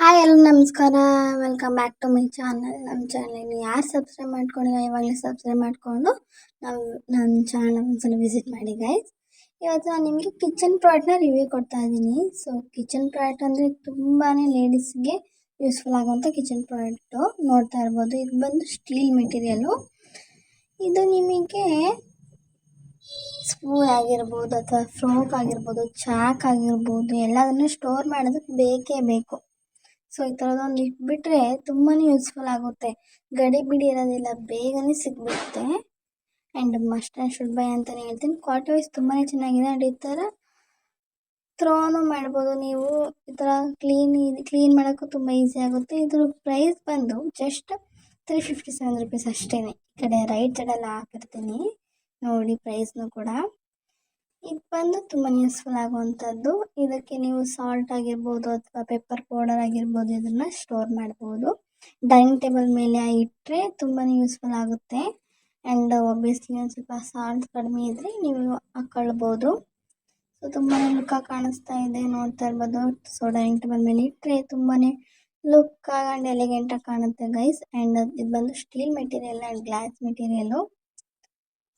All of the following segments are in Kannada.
ಹಾಯ್ ಎಲ್ಲ ನಮಸ್ಕಾರ. Welcome back to my channel ನಮ್ಮ ಚಾನಲ್ನ ಯಾರು ಸಬ್ಸ್ಕ್ರೈಬ್ ಮಾಡ್ಕೊಂಡಿಲ್ಲ, ಇವಾಗಲೇ ಸಬ್ಸ್ಕ್ರೈಬ್ ಮಾಡಿಕೊಂಡು ನಾವು ನನ್ನ ಚಾನಲ್ ಒಂದ್ಸಲ ವಿಸಿಟ್ ಮಾಡಿ ಗೈಸ್ ಇವತ್ತು ನಾನು ನಿಮಗೆ ಕಿಚನ್ ಪ್ರಾಡಕ್ಟ್ನ ರಿವ್ಯೂ ಕೊಡ್ತಾ ಇದ್ದೀನಿ. ಸೊ ಕಿಚನ್ ಪ್ರಾಡಕ್ಟ್ ಅಂದರೆ ತುಂಬಾ ಲೇಡೀಸ್ಗೆ ಯೂಸ್ಫುಲ್ ಆಗುವಂಥ ಕಿಚನ್ ಪ್ರಾಡಕ್ಟು ನೋಡ್ತಾ ಇರ್ಬೋದು. ಇದು ಬಂದು ಸ್ಟೀಲ್ ಮೆಟೀರಿಯಲು ಇದು ನಿಮಗೆ ಸ್ಪೂನ್ ಆಗಿರ್ಬೋದು ಅಥವಾ ಫ್ರೋಕ್ ಆಗಿರ್ಬೋದು, ಚಾಕ್ ಆಗಿರ್ಬೋದು, ಎಲ್ಲದನ್ನು ಸ್ಟೋರ್ ಮಾಡೋದಕ್ಕೆ ಬೇಕೇ ಬೇಕು. ಸೊ ಈ ಥರದೊಂದು ಇಟ್ಬಿಟ್ರೆ ತುಂಬಾ ಯೂಸ್ಫುಲ್ ಆಗುತ್ತೆ. ಗಡಿ ಬಿಡಿ ಇರೋದಿಲ್ಲ, ಬೇಗನೆ ಸಿಕ್ಬಿಡುತ್ತೆ and must and should buy ಅಂತಲೇ ಹೇಳ್ತೀನಿ. ಕ್ವಾಲಿಟಿ ವೈಸ್ ತುಂಬಾ ಚೆನ್ನಾಗಿದೆ. ಆ್ಯಂಡ್ ಈ ಥರ ಥ್ರೋನು ಮಾಡ್ಬೋದು ನೀವು. ಈ ಥರ ಕ್ಲೀನ್ ಕ್ಲೀನ್ ಮಾಡೋಕ್ಕೂ ತುಂಬ ಈಸಿ ಆಗುತ್ತೆ. ಇದ್ರ ಪ್ರೈಸ್ ಬಂದು just three fifty seven rupees ಅಷ್ಟೇ ಈ ಕಡೆ ರೈಟ್ ಸೈಡಲ್ಲಿ ಹಾಕಿರ್ತೀನಿ. ನೋಡಿ ಪ್ರೈಸ್ನು ಕೂಡ. ಇದು ಬಂದು ತುಂಬ ಯೂಸ್ಫುಲ್ ಆಗುವಂಥದ್ದು. ಇದಕ್ಕೆ ನೀವು ಸಾಲ್ಟ್ ಆಗಿರ್ಬೋದು ಅಥವಾ ಪೆಪ್ಪರ್ ಪೌಡರ್ ಆಗಿರ್ಬೋದು ಇದನ್ನು ಸ್ಟೋರ್ ಮಾಡ್ಬೋದು. ಡೈನಿಂಗ್ ಟೇಬಲ್ ಮೇಲೆ ಇಟ್ಟರೆ ತುಂಬಾ ಯೂಸ್ಫುಲ್ ಆಗುತ್ತೆ. ಆ್ಯಂಡ್ ಒಬ್ಬಿಯಸ್ಲಿ ಒಂದು ಸ್ವಲ್ಪ ಸಾಲ್ಟ್ ಕಡಿಮೆ ಇದ್ದರೆ ನೀವು ಹಾಕ್ಕೊಳ್ಬೋದು ಸೊ ತುಂಬಾ ಲುಕ್ ಕಾಣಿಸ್ತಾ ಇದೆ, ನೋಡ್ತಾ ಇರ್ಬೋದು. ಸೊ ಡೈನಿಂಗ್ ಟೇಬಲ್ ಮೇಲೆ ಇಟ್ಟರೆ ತುಂಬಾ ಲುಕ್ ಆ್ಯಂಡ್ ಎಲಿಗೆಂಟಾಗಿ ಕಾಣುತ್ತೆ ಗೈಸ್ ಆ್ಯಂಡ್ ಇದು ಬಂದು steel material and glass material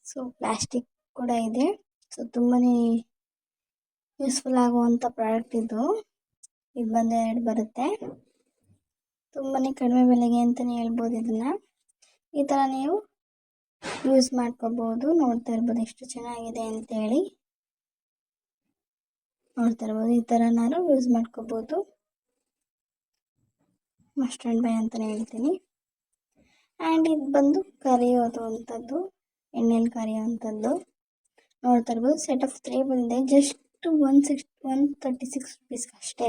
so plastic ಕೂಡ ಇದೆ. ಸೊ, ತುಂಬನೇ ಯೂಸ್ಫುಲ್ ಆಗುವಂಥ ಪ್ರಾಡಕ್ಟ್ ಇದು. ಇದು ಬಂದು ಎರಡು ಬರುತ್ತೆ. ತುಂಬಾ ಕಡಿಮೆ ಬೆಲೆಗೆ ಅಂತಲೇ ಹೇಳ್ಬೋದು ಇದನ್ನು. ಈ ಥರ ನೀವು ಯೂಸ್ ಮಾಡ್ಕೋಬೋದು. ನೋಡ್ತಾ ಇರ್ಬೋದು ಎಷ್ಟು ಚೆನ್ನಾಗಿದೆ ಅಂತೇಳಿ ನೋಡ್ತಾ ಇರ್ಬೋದು. ಈ ಥರ ನಾನು ಯೂಸ್ ಮಾಡ್ಕೋಬೋದು. ಮಸ್ಟ್ ಆ್ಯಂಡ್ ಬೈ ಅಂತಲೇ ಹೇಳ್ತೀನಿ. ಆ್ಯಂಡ್ ಇದು ಬಂದು ಕರಿಯೋದು ಅಂಥದ್ದು, ಎಣ್ಣೆಲಿ ಕರಿಯೋವಂಥದ್ದು ನೋಡ್ತಾ ಇರ್ಬೋದು. ಸೆಟ್ ಆಫ್ ತ್ರೀ ಬಂದಿದೆ. Just one six one thirty six rupees ಅಷ್ಟೇ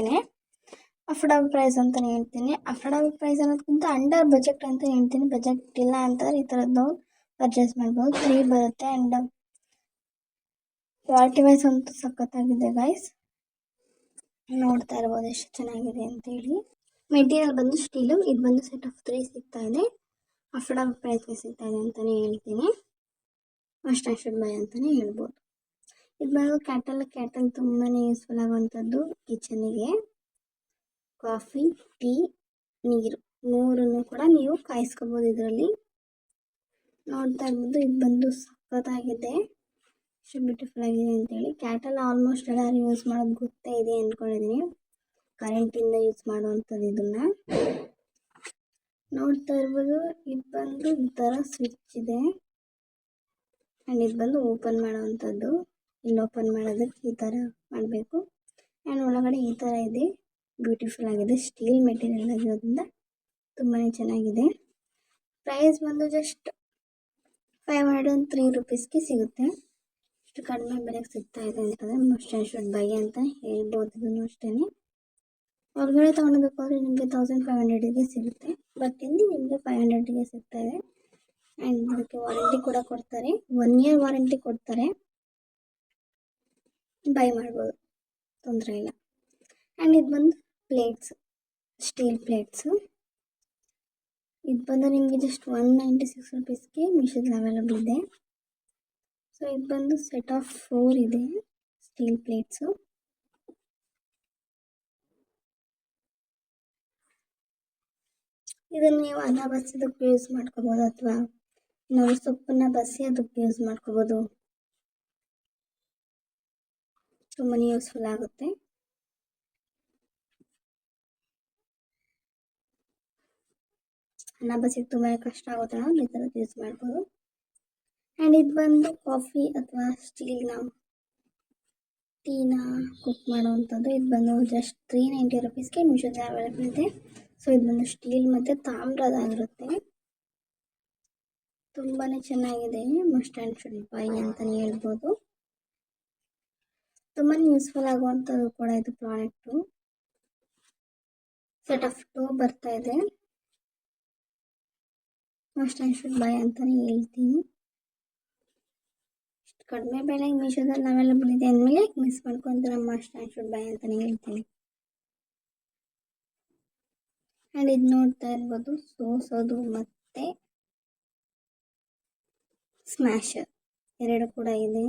ಅಫೋರ್ಡಬಲ್ ಪ್ರೈಸ್ ಅಂತಲೇ ಹೇಳ್ತೀನಿ. ಅಫೋರ್ಡಬಲ್ ಪ್ರೈಸ್ ಅನ್ನೋದಕ್ಕಿಂತ ಅಂಡರ್ ಬಜೆಟ್ ಅಂತ ಹೇಳ್ತೀನಿ. ಬಜೆಟ್ ಇಲ್ಲ ಅಂತಂದರೆ ಈ ಥರದ್ದು ಪರ್ಚೇಸ್ ಮಾಡ್ಬೋದು. ಫ್ರೀ ಬರುತ್ತೆ ಆ್ಯಂಡ್ ಕ್ವಾಲಿಟಿ ವೈಸ್ ಅಂತೂ ಸಖತ್ತಾಗಿದೆ ಗೈಸ್ ನೋಡ್ತಾ ಇರ್ಬೋದು ಎಷ್ಟು ಚೆನ್ನಾಗಿದೆ ಅಂತೇಳಿ ಮೆಟೀರಿಯಲ್ ಬಂದು ಸ್ಟೀಲು ಇದು ಬಂದು ಸೆಟ್ ಆಫ್ ತ್ರೀ ಸಿಗ್ತಾ ಇದೆ. ಅಫೋರ್ಡಬಲ್ ಪ್ರೈಸ್ಗೆ ಸಿಗ್ತಾ ಇದೆ ಅಂತಲೇ ಹೇಳ್ತೀನಿ. ಶುಡ್ ಬೈ ಅಂತಲೇ ಹೇಳ್ಬೋದು. ಇದು ಬಂದು ಕ್ಯಾಟಲ್ ಕ್ಯಾಟಲ್ ತುಂಬಾ ಯೂಸ್ಫುಲ್ ಆಗುವಂಥದ್ದು ಕಿಚನಿಗೆ ಕಾಫಿ ಟೀ ನೀರು. ಮೂರನ್ನು ಕೂಡ ನೀವು ಕಾಯಿಸ್ಕೋಬೋದು ಇದರಲ್ಲಿ. ನೋಡ್ತಾ ಇರ್ಬೋದು, ಇದು ಬಂದು ಸಖತ್ತಾಗಿದೆ. ಎಷ್ಟು ಬ್ಯೂಟಿಫುಲ್ ಆಗಿದೆ ಅಂತೇಳಿ. ಕ್ಯಾಟಲ್ ಆಲ್ಮೋಸ್ಟ್ ಎಲ್ಲರೂ ಯೂಸ್ ಮಾಡೋದು ಗೊತ್ತೇ ಇದೆ ಅಂದ್ಕೊಂಡಿದ್ದೀನಿ ಕರೆಂಟಿಂದ ಯೂಸ್ ಮಾಡುವಂಥದ್ದು ಇದನ್ನು. ನೋಡ್ತಾ ಇರ್ಬೋದು, ಇದು ಬಂದು ಈ ಥರ ಸ್ವಿಚ್ ಇದೆ. ಆ್ಯಂಡ್ ಇದು ಬಂದು ಓಪನ್ ಮಾಡೋವಂಥದ್ದು. ಇಲ್ಲಿ ಓಪನ್ ಮಾಡೋದಕ್ಕೆ ಈ ಥರ ಮಾಡಬೇಕು. ಆ್ಯಂಡ್ ಒಳಗಡೆ ಈ ಥರ ಇದೆ. ಬ್ಯೂಟಿಫುಲ್ ಆಗಿದೆ. ಸ್ಟೀಲ್ ಮೆಟೀರಿಯಲ್ ಆಗಿರೋದ್ರಿಂದ ತುಂಬಾ ಚೆನ್ನಾಗಿದೆ. ಪ್ರೈಸ್ ಬಂದು just five hundred and three ರುಪೀಸ್ಗೆ ಸಿಗುತ್ತೆ. ಇಷ್ಟು ಕಡಿಮೆ ಬೆಲೆಗೆ ಸಿಗ್ತಾ ಇದೆ ಅಂತಂದರೆ ಆ್ಯಂಡ್ ಶುಡ್ ಬೈ ಅಂತ ಹೇಳ್ಬೋದು ಇದನ್ನು ಅಷ್ಟೇ ಹೊರಗಡೆ ತೊಗೊಳೋದಕ್ಕೋದ್ರೆ ನಿಮಗೆ ತೌಸಂಡ್ ಫೈವ್ ಹಂಡ್ರೆಡಿಗೆ ಸಿಗುತ್ತೆ. ಬಟ್ ಇಲ್ಲಿ ನಿಮಗೆ ಫೈವ್ ಹಂಡ್ರೆಡ್ಗೆ ಸಿಗ್ತಾ ಇದೆ. ಆ್ಯಂಡ್ ಅದಕ್ಕೆ ವಾರಂಟಿ ಕೂಡ ಕೊಡ್ತಾರೆ. ಒನ್ ಇಯರ್ ವಾರಂಟಿ ಕೊಡ್ತಾರೆ. ಬೈ ಮಾಡ್ಬೋದು. ತೊಂದರೆ ಇಲ್ಲ. ಆ್ಯಂಡ್ ಇದು ಬಂದು ಪ್ಲೇಟ್ಸ್ ಸ್ಟೀಲ್ ಪ್ಲೇಟ್ಸು ಇದು ಬಂದು ನಿಮಗೆ ಜಸ್ಟ್ ಒನ್ ನೈಂಟಿ ಸಿಕ್ಸ್ ರುಪೀಸ್ಗೆ ಮೀಶೋದಲ್ಲಿ ಅವೈಲಬಲ್ ಇದೆ. ಸೊ ಇದು ಬಂದು ಸೆಟ್ ಆಫ್ ಫೋರ್ ಇದೆ ಸ್ಟೀಲ್ ಪ್ಲೇಟ್ಸು ಇದನ್ನು ನೀವು ಅನ್ನ ಯೂಸ್ ಮಾಡ್ಕೋಬೋದು ಅಥವಾ ನಾವು ಸೊಪ್ಪನ್ನ ಬಸಿ ಅದಕ್ಕೆ ಯೂಸ್ ಮಾಡ್ಕೋಬೋದು. ತುಂಬಾ ಯೂಸ್ಫುಲ್ ಆಗುತ್ತೆ. ಅನ್ನ ಬಸಿಗೆ ತುಂಬಾ ಕಷ್ಟ ಆಗುತ್ತೆ ನಾವು ಈ ಥರದ್ದು ಯೂಸ್ ಮಾಡ್ಬೋದು. ಆ್ಯಂಡ್ ಇದು ಬಂದು ಕಾಫಿ ಅಥವಾ ಸ್ಟೀಲ್ ಸ್ಟೀಲ್ನ ಟೀನ ಕುಕ್ ಮಾಡುವಂಥದ್ದು. ಇದು ಬಂದು ಜಸ್ಟ್ ತ್ರೀ ನೈಂಟಿ ರುಪೀಸ್ಗೆ ಮೀಶೋದಲ್ಲಿ ಅವೈಲೇಬಲ್ ಇದೆ. ಸೊ ಇದು ಬಂದು ಸ್ಟೀಲ್ ಮತ್ತು ತಾಮ್ರದಾಗಿರುತ್ತೆ ತುಂಬಾ ಚೆನ್ನಾಗಿದೆ ಮಸ್ಟ್ ಆ್ಯಂಡ್ ಶುಡ್ ಬೈ ಅಂತಲೇ ಹೇಳ್ಬೋದು. ತುಂಬಾ ಯೂಸ್ಫುಲ್ ಆಗುವಂಥದ್ದು ಕೂಡ ಇದು ಪ್ರಾಡಕ್ಟು ಸೆಟ್ ಆಫ್ ಟೂ ಬರ್ತಾ ಇದೆ. ಮಸ್ಟ್ ಆ್ಯಂಡ್ ಶುಡ್ ಬೈ ಅಂತಲೇ ಹೇಳ್ತೀನಿ. ಇಷ್ಟು ಕಡಿಮೆ ಬೆಲೆಗೆ ಮೀಶೋದಲ್ಲಿ ಅವೈಲಬಲ್ ಇದೆ ಅಂದಮೇಲೆ ಮಿಸ್ ಮಾಡ್ಕೊಂತಾರೆ ಮಸ್ಟ್ ಆ್ಯಂಡ್ ಶುಡ್ ಬೈ ಅಂತಲೇ ಹೇಳ್ತೀನಿ. ಆ್ಯಂಡ್ ಇದು ನೋಡ್ತಾ ಇರ್ಬೋದು ಸೋಸೋದು ಮತ್ತು ಸ್ಮ್ಯಾಶರ್ ಎರಡು ಕೂಡ ಇದೆ.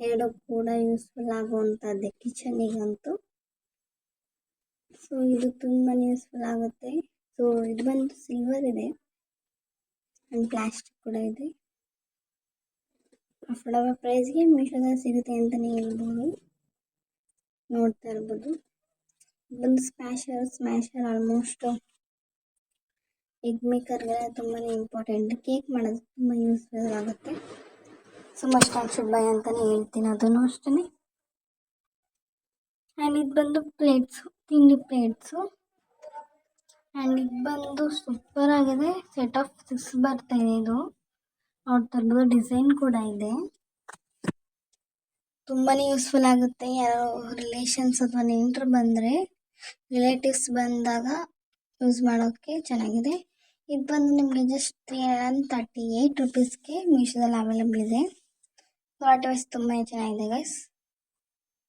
ಎರಡು ಕೂಡ ಯೂಸ್ಫುಲ್ ಆಗುವಂಥದ್ದೇ ಕಿಚನಿಗಂತೂ ಸೊ ಇದು ತುಂಬಾ ಯೂಸ್ಫುಲ್ ಆಗುತ್ತೆ. ಸೊ ಇದು ಬಂದು ಸಿಲ್ವರ್ ಇದೆ. ಆ್ಯಂಡ್ ಪ್ಲಾಸ್ಟಿಕ್ ಕೂಡ ಇದೆ. ಅಫೋರ್ಡಬಲ್ ಪ್ರೈಸ್ಗೆ ಮೀಶೋದಲ್ಲಿ ಸಿಗುತ್ತೆ ಅಂತಲೇ ಹೇಳ್ಬೋದು. ನೋಡ್ತಾ ಇರ್ಬೋದು. ಬಂದು ಸ್ಮ್ಯಾಶರ್ ಸ್ಮ್ಯಾಶರ್ ಆಲ್ಮೋಸ್ಟ್ ಎಗ್ ಮೇಕರ್ಗೆಲ್ಲ ತುಂಬಾ ಇಂಪಾರ್ಟೆಂಟ್ ಕೇಕ್ ಮಾಡೋದು ತುಂಬ ಯೂಸ್ಫುಲ್ ಆಗುತ್ತೆ. So must of should buy ಅಂತಲೇ ಹೇಳ್ತೀನಿ ಅದನ್ನು ಅಷ್ಟೇ ಆ್ಯಂಡ್ ಇದು ಬಂದು ಪ್ಲೇಟ್ಸು ತಿಂಡಿ ಪ್ಲೇಟ್ಸು ಆ್ಯಂಡ್ ಇದು ಬಂದು ಸೂಪರ್ ಆಗಿದೆ. ಸೆಟ್ ಆಫ್ ಸಿಕ್ಸ್ ಬರ್ತಾ ಇದೆ ಇದು. ನೋಡ್ತಾ ಇರ್ಬೋದು ಡಿಸೈನ್ ಕೂಡ ಇದೆ. ತುಂಬಾ ಯೂಸ್ಫುಲ್ ಆಗುತ್ತೆ. ಯಾರೋ ರಿಲೇಷನ್ಸ್ ಅಥವಾ ನೆಂಟರು ಬಂದರೆ ರಿಲೇಟಿವ್ಸ್ ಬಂದಾಗ ಯೂಸ್ ಮಾಡೋಕ್ಕೆ ಚೆನ್ನಾಗಿದೆ. ಇದು ಬಂದು ನಿಮಗೆ just three hundred thirty eight ರುಪೀಸ್ಗೆ ಮೀಶೋದಲ್ಲಿ ಅವೈಲೇಬಲ್ ಇದೆ. ಕ್ವಾಲಿಟಿ ವೈಸ್ ತುಂಬಾ ಚೆನ್ನಾಗಿದೆ ಗೈಸ್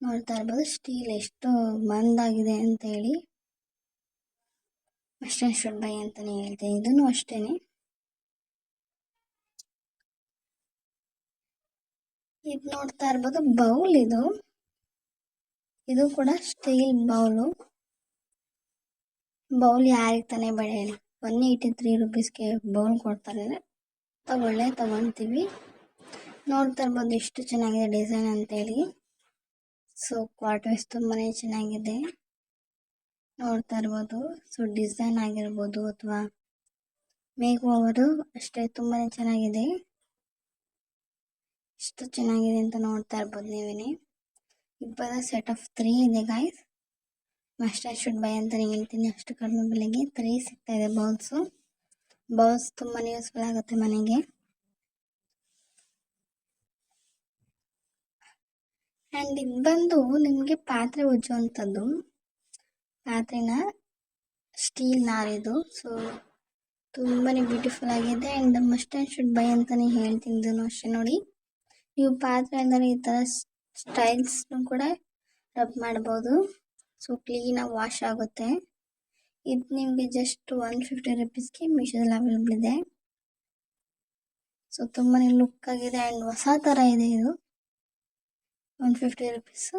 ನೋಡ್ತಾ ಇರ್ಬೋದು ಸ್ಟೀಲ್ ಎಷ್ಟು ಮಂದಾಗಿದೆ ಅಂತ ಹೇಳಿ. ಅಷ್ಟೇ ಶುಡ್ ಬೈ ಅಂತಲೇ ಹೇಳ್ತೀನಿ ಇದನ್ನು ಅಷ್ಟೇ ಇದು ನೋಡ್ತಾ ಇರ್ಬೋದು, ಬೌಲ್ ಇದು. ಇದು ಕೂಡ ಸ್ಟೀಲ್ ಬೌಲು. ಬೌಲ್ ಯಾರಿಗೆ ತಾನೇ ಬೇಡ ಒನ್ ಏಯ್ಟಿ ತ್ರೀ ರುಪೀಸ್ಗೆ ಬೌಲ್ ಕೊಡ್ತಾರೆ. ತಗೊಳ್ಳೆ ತಗೊಳ್ತೀವಿ. ನೋಡ್ತಾ ಇರ್ಬೋದು ಎಷ್ಟು ಚೆನ್ನಾಗಿದೆ ಡಿಸೈನ್ ಅಂತೇಳಿ ಸೊ ಕ್ವಾರ್ಟರ್ಸ್ ತುಂಬಾ ಚೆನ್ನಾಗಿದೆ. ನೋಡ್ತಾ ಇರ್ಬೋದು. ಸೊ ಡಿಸೈನ್ ಆಗಿರ್ಬೋದು ಅಥವಾ ಮೇಕ್ ಓವರು ಅಷ್ಟೇ ತುಂಬಾ ಚೆನ್ನಾಗಿದೆ. ಎಷ್ಟು ಚೆನ್ನಾಗಿದೆ ಅಂತ ನೋಡ್ತಾ ಇರ್ಬೋದು ನೀವೇ ಇಬ್ಬರ ಸೆಟ್ ಆಫ್ ತ್ರೀ ಇದೆ ಗಾಯ್ಸ್ ಮಸ್ಟ್ ಶುಡ್ ಬೈ ಅಂತಲೇ ಹೇಳ್ತೀನಿ. ಅಷ್ಟು ಕಡಿಮೆ ಬೆಲೆಗೆ ತ್ರೀ ಸಿಗ್ತಾ ಇದೆ ಬೌಲ್ಸು ಬೌಲ್ಸ್ ತುಂಬಾ ಯೂಸ್ಫುಲ್ ಆಗುತ್ತೆ ಮನೆಗೆ. ಆ್ಯಂಡ್ ಇದು ಬಂದು ನಿಮಗೆ ಪಾತ್ರೆ ಉಜ್ಜುವಂಥದ್ದು. ಪಾತ್ರೆನ ಸ್ಟೀಲ್ ನಾರಿದು. ಸೊ ತುಂಬಾ ಬ್ಯೂಟಿಫುಲ್ ಆಗಿದೆ. And must and should buy ಅಂತಲೇ ಹೇಳ್ತೀನಿ ಇದನ್ನು ಅಷ್ಟೇ ನೋಡಿ. ನೀವು ಪಾತ್ರೆ ಅಂದರೆ ಈ ಥರ ಸ್ಟೈಲ್ಸ್ನು ಕೂಡ ರಬ್ ಮಾಡ್ಬೋದು. ಸೊ ಕ್ಲೀನಾಗಿ ವಾಶ್ ಆಗುತ್ತೆ. ಇದು ನಿಮಗೆ ಜಸ್ಟ್ ಒನ್ ಫಿಫ್ಟಿ ರುಪೀಸ್ಗೆ ಮೀಶೋದಲ್ಲಿ ಅವೈಲೇಬಲ್ ಇದೆ. ಸೊ ತುಂಬಾ ಲುಕ್ ಆಗಿದೆ ಆ್ಯಂಡ್ ಹೊಸ ಥರ ಇದೆ ಇದು. ಒನ್ ಫಿಫ್ಟಿ ರುಪೀಸು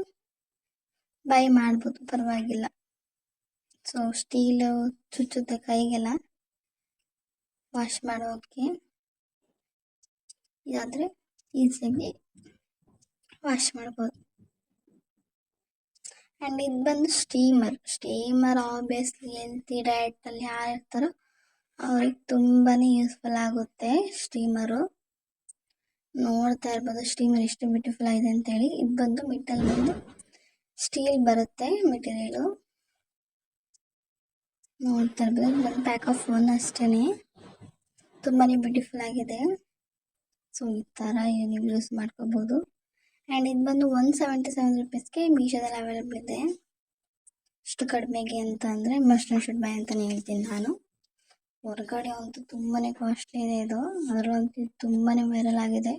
ಬೈ ಮಾಡ್ಬೋದು, ಪರವಾಗಿಲ್ಲ. ಸೊ ಸ್ಟೀಲು ಚುಚ್ಚುತ್ತೆ ಕೈಗೆಲ್ಲ. ವಾಶ್ ಮಾಡೋಕ್ಕೆ ಇದಾದರೆ ಈಸಿಯಾಗಿ ವಾಶ್ ಮಾಡ್ಬೋದು. ಆ್ಯಂಡ್ ಇದು ಬಂದು ಸ್ಟೀಮರ್ ಸ್ಟೀಮರ್ ಆಬ್ವಿಯಸ್ಲಿ ಹೆಲ್ತಿ ಡಯಟಲ್ಲಿ ಯಾರು ಇರ್ತಾರೋ ಅವ್ರಿಗೆ ತುಂಬಾ ಯೂಸ್ಫುಲ್ ಆಗುತ್ತೆ ಸ್ಟೀಮರು ನೋಡ್ತಾ ಇರ್ಬೋದು ಸ್ಟೀಮರ್ ಎಷ್ಟು ಬ್ಯೂಟಿಫುಲ್ ಆಗಿದೆ ಅಂತೇಳಿ. ಇದು ಬಂದು ಮಿಟ್ಟಲ್ಲಿ ಬಂದು ಸ್ಟೀಲ್ ಬರುತ್ತೆ ಮೆಟೀರಿಯಲು ನೋಡ್ತಾ ಇರ್ಬೋದು ಒಂದು ಪ್ಯಾಕ್ ಆಫ್ ಒನ್ ಅಷ್ಟೇ ತುಂಬಾ ಬ್ಯೂಟಿಫುಲ್ ಆಗಿದೆ. ಸೊ ಈ ಥರ ಯೂಸ್ ಮಾಡ್ಕೋಬೋದು. ಆ್ಯಂಡ್ ಇದು ಬಂದು ಒನ್ ಸೆವೆಂಟಿ ಸೆವೆನ್ ರುಪೀಸ್ಗೆ ಮೀಶೋದಲ್ಲಿ ಅವೈಲೇಬಲ್ ಇದೆ. ಇಷ್ಟು ಕಡಿಮೆಗೆ ಅಂತ ಅಂದರೆ ಮಸ್ಟ್ ಶುಡ್ ಬೈ ಅಂತಲೇ ಹೇಳ್ತೀನಿ ನಾನು. ಹೊರಗಡೆ ಅಂತೂ ತುಂಬಾ ಕಾಸ್ಟ್ಲಿ ಇದೆ ಇದು. ಅದರಲ್ಲಂತೂ ತುಂಬಾ ವೈರಲ್ ಆಗಿದೆ.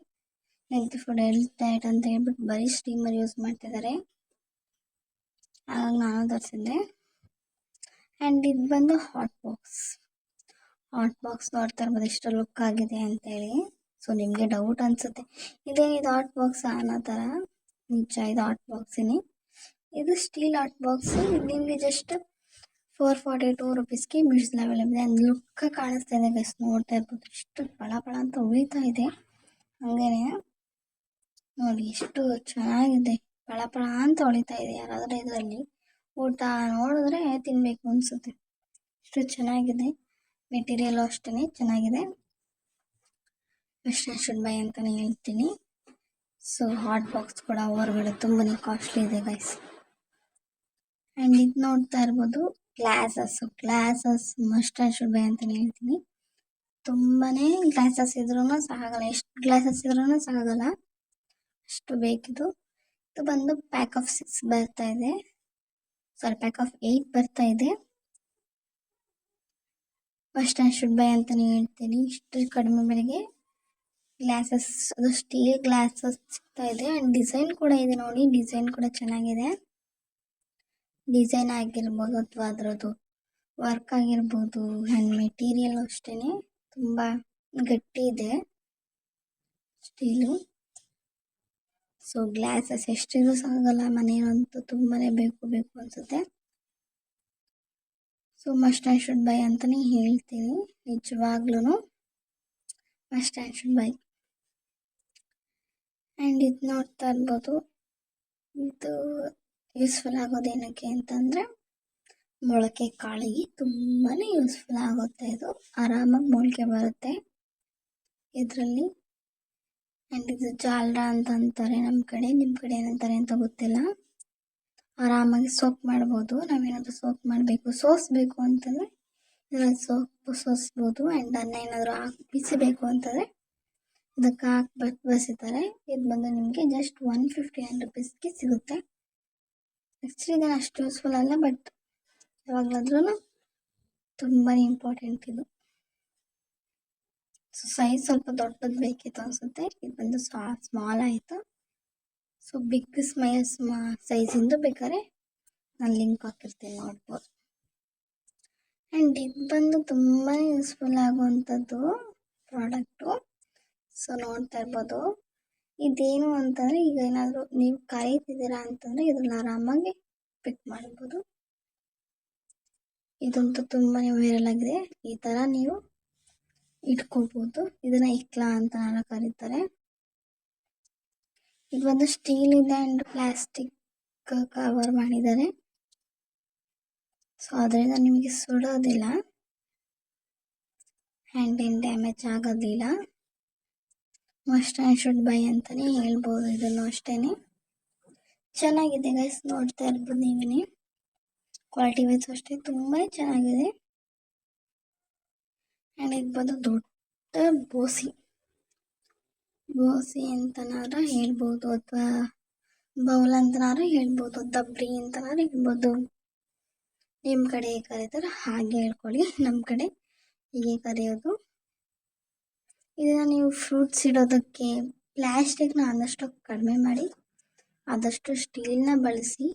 ಹೆಲ್ತ್ ಫುಡ್ ಹೆಲ್ತ್ ಡಯಟ್ ಅಂತ ಹೇಳ್ಬಿಟ್ಟು ಬರೀ ಸ್ಟೀಮರ್ ಯೂಸ್ ಮಾಡ್ತಿದ್ದಾರೆ. ಹಾಗಾಗಿ ನಾನು ತರಿಸಿದ್ದೆ. ಆ್ಯಂಡ್ ಇದು ಬಂದು ಹಾಟ್ ಬಾಕ್ಸ್ ಹಾಟ್ ಬಾಕ್ಸ್ ನೋಡ್ತಾ ಇರ್ಬೋದು ಎಷ್ಟು ಲುಕ್ ಆಗಿದೆ ಅಂತೇಳಿ. ಸೊ ನಿಮಗೆ ಡೌಟ್ ಅನಿಸುತ್ತೆ. ಇದೇನಿದು ಹಾಟ್ ಬಾಕ್ಸ್ ಅನ್ನೋ ಥರ ನಿಜ, ಇದು ಹಾಟ್ ಬಾಕ್ಸಿನಿ ಇದು ಸ್ಟೀಲ್ ಹಾಟ್ ಬಾಕ್ಸ್ ಇದು ನಿಮಗೆ ಜಸ್ಟ್ ಫೋರ್ ಫಾರ್ಟಿ ಟೂ ರುಪೀಸ್ಗೆ ಮಿಡ್ಸ್ ಅವೈಲೇಬಲ್ ಇದೆ ಲುಕ್ಕ ಕಾಣಿಸ್ತಾ ಇದೆ ಗಸ್ ನೋಡ್ತಾ ಇರ್ಬೋದು. ಎಷ್ಟು ಫಳ ಫಳ ಅಂತ ಉಳಿತಾ ಇದೆ. ಹಾಗೇನೆ. ನೋಡಿ, ಎಷ್ಟು ಚೆನ್ನಾಗಿದೆ. ಫಳ ಫಳ ಅಂತ ಹೊಳಿತಾ ಇದೆ ಯಾರಾದರೂ ಇದರಲ್ಲಿ. ಊಟ ನೋಡಿದ್ರೆ ತಿನ್ನಬೇಕು ಅನಿಸುತ್ತೆ. ಎಷ್ಟು ಚೆನ್ನಾಗಿದೆ. ಮೆಟೀರಿಯಲ್ ಅಷ್ಟೇ ಚೆನ್ನಾಗಿದೆ. ಅಷ್ಟೇ ಶುಡ್ ಬೈ ಅಂತಲೇ ಹೇಳ್ತೀನಿ. ಸೊ ಹಾಟ್ ಬಾಕ್ಸ್ ಕೂಡ ಹೊರಗಡೆ ತುಂಬಾ ಕಾಸ್ಟ್ಲಿ ಇದೆ ಗೈಸ್ ಆ್ಯಂಡ್ ಇದು ನೋಡ್ತಾ ಇರ್ಬೋದು glasses glasses must should buy ಅಂತಲೇ ಹೇಳ್ತೀನಿ. ತುಂಬಾ ಗ್ಲಾಸಸ್ ಇದ್ರೂ ಸಾಗಲ್ಲ. ಎಷ್ಟು ಗ್ಲಾಸಸ್ ಇದ್ರೂ ಸಾಗಲ್ಲ. ಅಷ್ಟು ಬೇಕಿದು. ಇದು ಬಂದು ಪ್ಯಾಕ್ ಆಫ್ ಸಿಕ್ಸ್ ಬರ್ತಾ ಇದೆ. ಸಾರಿ ಪ್ಯಾಕ್ ಆಫ್ ಏಯ್ಟ್ ಬರ್ತಾ ಇದೆ. ಫಸ್ಟ್ ಆ್ಯಂಡ್ ಶುಡ್ ಬೈ ಅಂತಲೇ ಹೇಳ್ತೀನಿ. ಇಷ್ಟು ಕಡಿಮೆ ಬೆಲೆಗೆ. ಗ್ಲಾಸಸ್ ಅದು ಸ್ಟೀಲ್ ಗ್ಲಾಸಸ್ ಸಿಗ್ತಾ ಇದೆ. ಆ್ಯಂಡ್ ಡಿಸೈನ್ ಕೂಡ ಇದೆ ನೋಡಿ. ಡಿಸೈನ್ ಕೂಡ ಚೆನ್ನಾಗಿದೆ. ಡಿಸೈನ್ ಆಗಿರ್ಬೋದು ಅಥವಾ ಅದರದ್ದು ವರ್ಕ್ ಆಗಿರ್ಬೋದು ಆ್ಯಂಡ್ ಮೆಟೀರಿಯಲ್ ಅಷ್ಟೇ ತುಂಬ ಗಟ್ಟಿ ಇದೆ ಸ್ಟೀಲು ಸೊ ಗ್ಲಾಸಸ್ ಎಷ್ಟಿದ್ರು ಸಾಗಲ್ಲ ಮನೆಯಲ್ಲಂತೂ ತುಂಬಾ ಬೇಕು ಬೇಕು ಅನಿಸುತ್ತೆ. So must and should buy ಅಂತಲೇ ಹೇಳ್ತೀನಿ ನಿಜವಾಗ್ಲೂ must and should buy and ಇದು ನೋಡ್ತಾ ಇರ್ಬೋದು. ಇದು ಯೂಸ್ಫುಲ್ ಆಗೋದು ಏನಕ್ಕೆ ಅಂತಂದರೆ, ಮೊಳಕೆ ಕಾಳಿಗೆ ತುಂಬಾ ಯೂಸ್ಫುಲ್ ಆಗುತ್ತೆ ಇದು. ಆರಾಮಾಗಿ ಮೊಳಕೆ ಬರುತ್ತೆ ಇದರಲ್ಲಿ. ಆ್ಯಂಡ್ ಇದು ಜಾಲ್ರ ಅಂತ ಅಂತಾರೆ ನಮ್ಮ ಕಡೆ. ನಿಮ್ಮ ಕಡೆ ಏನಂತಾರೆ ಅಂತ ಗೊತ್ತಿಲ್ಲ. ಆರಾಮಾಗಿ ಸೋಪ್ ಮಾಡ್ಬೋದು. ನಾವೇನಾದರೂ ಸೋಪ್ ಮಾಡಬೇಕು, ಸೋಸಬೇಕು ಅಂತಂದರೆ ಸೋಪ್ ಸೋಸ್ಬೋದು. ಆ್ಯಂಡ್ ಅನ್ನ ಏನಾದರೂ ಹಾಕಿ ಬಿಸಿಬೇಕು ಅಂತಂದರೆ ಇದಕ್ಕೆ ಹಾಕ್ಬಿಟ್ಟು ಬಸಿತಾರೆ ಇದು ಬಂದು ನಿಮಗೆ ಜಸ್ಟ್ ಒನ್ ಫಿಫ್ಟಿ ನೈನ್ ರುಪೀಸ್ಗೆ ಸಿಗುತ್ತೆ. ಆ್ಯಕ್ಚುಲಿ ಇದು ಅಷ್ಟು ಯೂಸ್ಫುಲ್ ಅಲ್ಲ ಬಟ್ ಯಾವಾಗಲಾದ್ರೂ ತುಂಬಾ ಇಂಪಾರ್ಟೆಂಟ್ ಇದು. ಸೊ ಸೈಜ್ ಸ್ವಲ್ಪ ದೊಡ್ಡದು ಬೇಕಿತ್ತು ಅನಿಸುತ್ತೆ. ಇದು ಬಂದು ಸ್ಮಾಲ್ ಆಯಿತು. ಸೊ ಬಿಗ್ ಸ್ಮೈಲ್ ಸ್ಮಾ ಸೈಜಿಂದು ಬೇಕಾದ್ರೆ ನಾನು ಲಿಂಕ್ ಹಾಕಿರ್ತೀನಿ ನೋಡ್ಬೋದು. ಆ್ಯಂಡ್ ಇದು ಬಂದು ತುಂಬಾ ಯೂಸ್ಫುಲ್ ಆಗುವಂಥದ್ದು ಪ್ರಾಡಕ್ಟು ಸೊ ನೋಡ್ತಾ ಇರ್ಬೋದು. ಇದೇನು ಅಂತಂದರೆ ಈಗ ಏನಾದರೂ ನೀವು ಕರೀತಿದ್ದೀರಾ ಅಂತಂದರೆ ಇದನ್ನ ಆರಾಮಾಗಿ ಪಿಕ್ ಮಾಡ್ಬೋದು. ಇದಂತೂ ತುಂಬಾ ವೈರಲ್ ಆಗಿದೆ. ಈ ಥರ ನೀವು ಇಟ್ಕೋಬೋದು. ಇದನ್ನ ಇಕ್ಲಾ ಅಂತ ಕರೀತಾರೆ. ಇದು ಒಂದು ಸ್ಟೀಲ್ ಇದೆ ಆ್ಯಂಡ್ ಪ್ಲಾಸ್ಟಿಕ್ ಕವರ್ ಮಾಡಿದ್ದಾರೆ. ಸೊ ಅದರಿಂದ ನಿಮಗೆ ಸುಡೋದಿಲ್ಲ. ಹ್ಯಾಂಡ್ ಏನು ಡ್ಯಾಮೇಜ್ ಆಗೋದಿಲ್ಲ. ಮಸ್ಟ್ ಆ್ಯಂಡ್ ಶುಡ್ ಬೈ ಅಂತಲೇ ಹೇಳ್ಬೋದು ಇದನ್ನು ಅಷ್ಟೇ ಚೆನ್ನಾಗಿದೆ ಗೈಸ್ ನೋಡ್ತಾ ಇರ್ಬೋದು ನೀವೇ ಕ್ವಾಲಿಟಿ ವೈಸ್ ಅಷ್ಟೇ ತುಂಬಾ ಚೆನ್ನಾಗಿದೆ. ಆ್ಯಂಡ್ ಇದು ಬಂದು ದೊಡ್ಡ ಬೋಸಿ. ಬೋಸಿ ಅಂತನಾರ ಹೇಳ್ಬೋದು ಅಥವಾ ಬೌಲ್ ಅಂತನಾರ ಹೇಳ್ಬೋದು, ದಬ್ರಿ ಅಂತನಾರ ಹೇಳ್ಬೋದು. ನಿಮ್ಮ ಕಡೆ ಕರೀತಾರೆ, ಹಾಗೆ ಹೇಳ್ಕೊಳ್ಳಿ. ನಮ್ಮ ಕಡೆ ಹೀಗೆ ಕರೆಯೋದು. ಇದನ್ನು ನೀವು ಫ್ರೂಟ್ಸ್ ಇಡೋದಕ್ಕೆ ಪ್ಲ್ಯಾಸ್ಟಿಕ್ನ ಆದಷ್ಟು ಕಡಿಮೆ ಮಾಡಿ, ಆದಷ್ಟು ಸ್ಟೀಲ್ನ ಬಳಸಿ,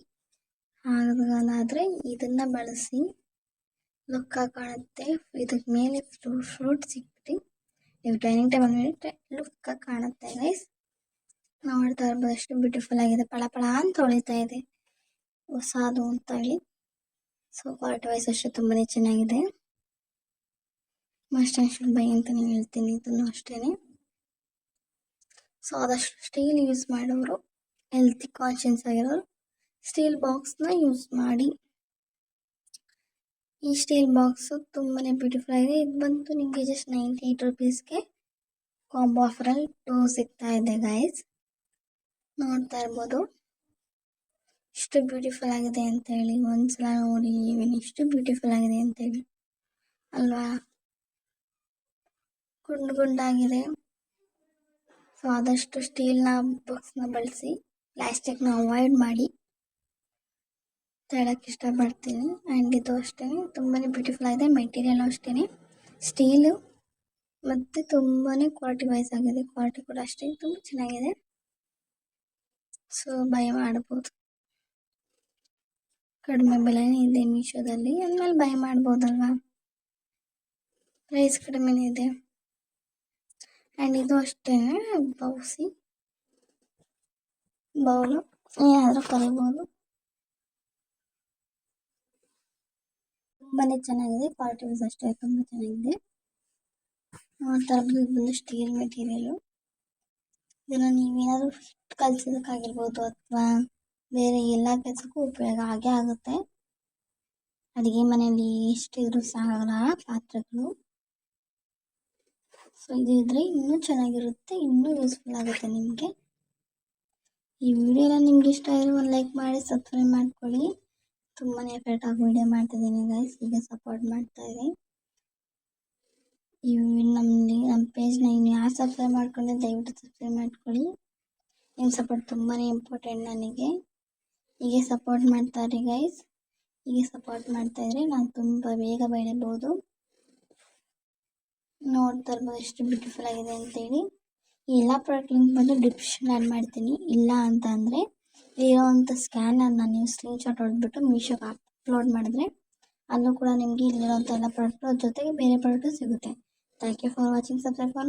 ಹಾಗಾದರೆ ಇದನ್ನು ಬಳಸಿ ಲುಕ್ ಕಾಣುತ್ತೆ. ಇದಕ್ಕೆ ಮೇಲೆ ಫ್ರೂಟ್ ಸಿಕ್ಬಿಟ್ಟು ನೀವು ಡೈನಿಂಗ್ ಟೇಬಲ್ ಮೇಲೆ ಲುಕ್ ಕಾಣುತ್ತೆ ಗೈಸ್ ನೋಡ್ತಾ ಇರ್ಬೋದು ಎಷ್ಟು ಬ್ಯೂಟಿಫುಲ್ ಆಗಿದೆ. ಪಳ ಪಳ ಅಂತ ಹೊಳಿತಾ ಇದೆ. ಹೊಸದು ಅಂತ ಹೇಳಿ. ಸೊ ಕ್ವಾರ್ಟ್ ವೈಸ್ ಅಷ್ಟು ತುಂಬಾ ಚೆನ್ನಾಗಿದೆ. ಮಸ್ಟ್ ಆ್ಯಂಡ್ ಬೈ ಅಂತಲೇ ಹೇಳ್ತೀನಿ ಇದನ್ನು ಅಷ್ಟೇ ಸೊ ಆದಷ್ಟು ಸ್ಟೀಲ್ ಯೂಸ್ ಮಾಡೋರು ಹೆಲ್ತಿ ಕಾನ್ಷಿಯನ್ಸ್ ಆಗಿರೋರು ಸ್ಟೀಲ್ ಬಾಕ್ಸ್ನ ಯೂಸ್ ಮಾಡಿ ಈ ಸ್ಟೀಲ್ ಬಾಕ್ಸು ತುಂಬಾ ಬ್ಯೂಟಿಫುಲ್ ಆಗಿದೆ ಇದು ಬಂತು ನಿಮಗೆ ಜಸ್ಟ್ ನೈಂಟಿ ಏಯ್ಟ್ ರುಪೀಸ್ಗೆ ಕಾಂಬೋ ಆಫರಲ್ಲಿ ಟೂ ಸಿಗ್ತಾ ಇದೆ ಗೈಸ್ ನೋಡ್ತಾ ಇರ್ಬೋದು ಇಷ್ಟು ಬ್ಯೂಟಿಫುಲ್ ಆಗಿದೆ ಅಂತೇಳಿ ಒಂದ್ಸಲ ನೋಡಿ ಇಷ್ಟು ಬ್ಯೂಟಿಫುಲ್ ಆಗಿದೆ ಅಂತೇಳಿ ಅಲ್ವಾ ಗುಂಡು ಗುಂಡಾಗಿದೆ. ಸೊ ಆದಷ್ಟು ಸ್ಟೀಲ್ನ ಬಾಕ್ಸ್ನ ಬಳಸಿ ಪ್ಲಾಸ್ಟಿಕ್ನ ಅವಾಯ್ಡ್ ಮಾಡಿ ಹೇಳಕ್ಕೆ ಇಷ್ಟಪಡ್ತೀನಿ. ಆ್ಯಂಡ್ ಇದು ಅಷ್ಟೇ ತುಂಬಾ ಬ್ಯೂಟಿಫುಲ್ ಆಗಿದೆ ಮೆಟೀರಿಯಲ್ ಅಷ್ಟೇ. ಸ್ಟೀಲು ಮತ್ತು ತುಂಬಾ ಕ್ವಾಲಿಟಿ ವೈಸ್ ಆಗಿದೆ. ಕ್ವಾಲಿಟಿ ಕೂಡ ಅಷ್ಟೇ, ತುಂಬ ಚೆನ್ನಾಗಿದೆ. ಸೊ ಬೈ ಮಾಡ್ಬೋದು. ಕಡಿಮೆ ಬೆಲೆನೇ ಇದೆ ಮೀಶೋದಲ್ಲಿ ಅಂದಮೇಲೆ ಬೈ ಮಾಡ್ಬೋದಲ್ವಾ? ಪ್ರೈಸ್ ಕಡಿಮೆನೇ ಇದೆ. ಆ್ಯಂಡ್ ಇದು ಅಷ್ಟೇ ಬೌಸಿ. ಬೌಲು, ಏನಾದರೂ ಕರಿಬೋದು. ತುಂಬಾ ಚೆನ್ನಾಗಿದೆ. ಕ್ವಾಲಿಟಿ ವೈಸ್ ಅಷ್ಟೇ, ತುಂಬ ಚೆನ್ನಾಗಿದೆ. ಇದು ಬಂದು ಸ್ಟೀಲ್ ಮೆಟೀರಿಯಲು. ಇದನ್ನು ನೀವೇನಾದರೂ ಕಲಿಸೋದಕ್ಕಾಗಿರ್ಬೋದು ಅಥವಾ ಬೇರೆ ಎಲ್ಲ ಕೆಲಸಕ್ಕೂ ಉಪಯೋಗ ಆಗೇ ಆಗುತ್ತೆ. ಅಡುಗೆ ಮನೆಯಲ್ಲಿ ಎಷ್ಟಿದ್ರೂ ಸಾಗಲ್ಲ ಪಾತ್ರೆಗಳು. ಸೊ ಇದು ಇದ್ರೆ ಇನ್ನೂ ಚೆನ್ನಾಗಿರುತ್ತೆ, ಇನ್ನೂ ಯೂಸ್ಫುಲ್ ಆಗುತ್ತೆ ನಿಮಗೆ. ಈ ವಿಡಿಯೋ ಎಲ್ಲ ನಿಮ್ಗೆ ಇಷ್ಟ ಆದರೆ ಒಂದು ಲೈಕ್ ಮಾಡಿ ಸಬ್ಸ್ಕ್ರೈಬ್ ಮಾಡ್ಕೊಳ್ಳಿ. ತುಂಬಾ ಎಫೆಕ್ಟ್ ಆಗಿ ವಿಡಿಯೋ ಮಾಡ್ತಿದ್ದೀನಿ ಗೈಸ್ ಈಗ ಸಪೋರ್ಟ್ ಮಾಡ್ತಾ ಇರಿ. ಈ ನಮ್ಮಲ್ಲಿ ನಮ್ಮ ಪೇಜ್ನ ಇನ್ನು ಯಾರು ಸಬ್ಸ್ಕ್ರೈಬ್ ಮಾಡ್ಕೊಂಡ್ರೆ ದಯವಿಟ್ಟು ಸಬ್ಸ್ಕ್ರೈಬ್ ಮಾಡ್ಕೊಳ್ಳಿ. ನಿಮ್ಮ ಸಪೋರ್ಟ್ ತುಂಬಾ ಇಂಪಾರ್ಟೆಂಟ್ ನನಗೆ. ಹೀಗೆ ಸಪೋರ್ಟ್ ಮಾಡ್ತಾರೆ ಗೈಸ್ ಹೀಗೆ ಸಪೋರ್ಟ್ ಮಾಡ್ತಾ ಇದ್ರೆ ನಾನು ತುಂಬ ಬೇಗ ಬೆಳಿಬೋದು. ನೋಡ್ತಾ ಎಷ್ಟು ಬ್ಯೂಟಿಫುಲ್ ಆಗಿದೆ ಅಂತೇಳಿ. ಎಲ್ಲ ಪ್ರಾಡಕ್ಟ್ ಲಿಂಕ್ ಬಂದು ಡಿಸ್ಕ್ರಿಪ್ಷನ್ ಆ್ಯಡ್ ಮಾಡ್ತೀನಿ. ಇಲ್ಲ ಅಂತ ಅಂದರೆ ಇರೋವಂಥ ಸ್ಕ್ಯಾನರ್ನ ನೀವು ಸ್ಕ್ರೀನ್ ಶಾಟ್ ಹೊಡೆದ್ಬಿಟ್ಟು ಮೀಶೋಗೆ ಅಪ್ಲೋಡ್ ಮಾಡಿದ್ರೆ ಅಲ್ಲೂ ಕೂಡ ನಿಮಗೆ ಇಲ್ಲಿರೋಂಥ ಎಲ್ಲ ಪ್ರಾಡಕ್ಟು ಜೊತೆಗೆ ಬೇರೆ ಪ್ರಾಡಕ್ಟು ಸಿಗುತ್ತೆ. Thank you for watching subscribe for